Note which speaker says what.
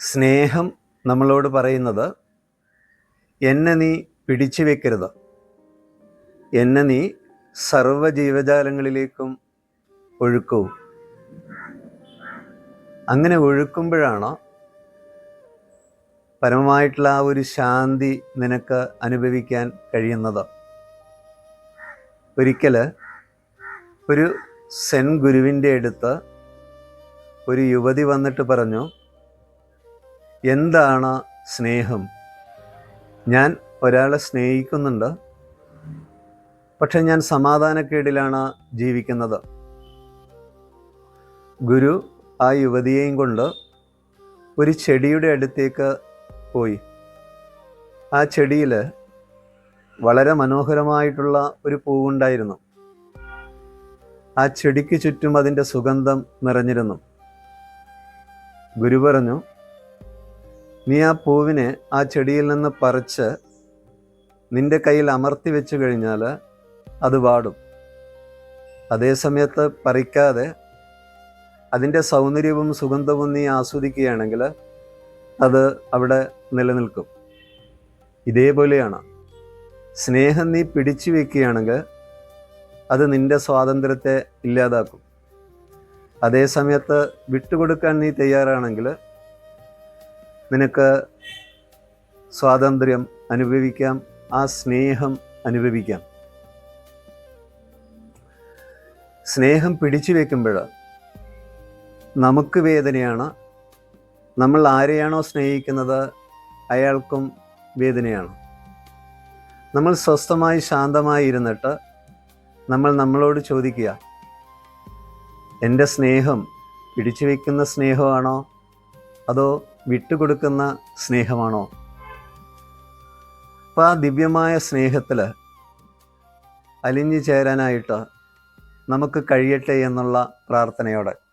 Speaker 1: സ്നേഹം നമ്മളോട് പറയുന്നത് എന്നെ നീ പിടിച്ചു വെക്കരുത്. എന്നെ നീ സർവ ജീവജാലങ്ങളിലേക്കും ഒഴുക്കൂ. അങ്ങനെ ഒഴുക്കുമ്പോഴാണ് പരമമായിട്ടുള്ള ആ ഒരു ശാന്തി നിനക്ക് അനുഭവിക്കാൻ കഴിയുന്നത്. ഒരിക്കൽ ഒരു സെൻ ഗുരുവിന്റെ അടുത്ത് ഒരു യുവതി വന്നിട്ട് പറഞ്ഞു എന്താണ് സ്നേഹം? ഞാൻ ഒരാളെ സ്നേഹിക്കുന്നുണ്ട്. പക്ഷെ ഞാൻ സമാധാനക്കേടിലാണ് ജീവിക്കുന്നത്. ഗുരു ആ യുവതിയെയും കൊണ്ട് ഒരു ചെടിയുടെ അടുത്തേക്ക് പോയി. ആ ചെടിയിൽ വളരെ മനോഹരമായിട്ടുള്ള ഒരു പൂവുണ്ടായിരുന്നു. ആ ചെടിക്ക് ചുറ്റും അതിന്റെ സുഗന്ധം നിറഞ്ഞിരുന്നു. ഗുരു പറഞ്ഞു നീ ആ പൂവിനെ ആ ചെടിയിൽ നിന്ന് പറിച്ച് നിന്റെ കയ്യിൽ അമർത്തി വെച്ചു കഴിഞ്ഞാൽ അത് വാടും. അതേ സമയത്ത് പറിക്കാതെ അതിന്റെ സൗന്ദര്യവും സുഗന്ധവും നീ ആസ്വദിക്കുകയാണെങ്കിൽ അത് അവിടെ നിലനിൽക്കും. ഇതേപോലെയാണ്. സ്നേഹം നീ പിടിച്ചു വെക്കുകയാണെങ്കിൽ അത് നിന്റെ സ്വാതന്ത്ര്യത്തെ ഇല്ലാതാക്കും. അതേ സമയത്ത് വിട്ടുകൊടുക്കാൻ നീ തയ്യാറാണെങ്കിൽ നിനക്ക് സ്വാതന്ത്ര്യം അനുഭവിക്കാം ആ സ്നേഹം അനുഭവിക്കാം. സ്നേഹം പിടിച്ചു വെക്കുമ്പോൾ നമുക്ക് വേദനയാണ്. നമ്മൾ ആരെയാണോ സ്നേഹിക്കുന്നത് അയാൾക്കും വേദനയാണ്. നമ്മൾ സ്വസ്ഥമായി ശാന്തമായി ഇരുന്നിട്ട് നമ്മൾ നമ്മളോട് ചോദിക്കുക എന്റെ സ്നേഹം പിടിച്ചു വയ്ക്കുന്ന സ്നേഹമാണോ? അതോ വിട്ടുകൊടുക്കുന്ന സ്നേഹമാണോ? അപ്പം ആ ദിവ്യമായ സ്നേഹത്തിൽ അലിഞ്ഞു ചേരാനായിട്ട് നമുക്ക് കഴിയട്ടെ എന്നുള്ള പ്രാർത്ഥനയോടെ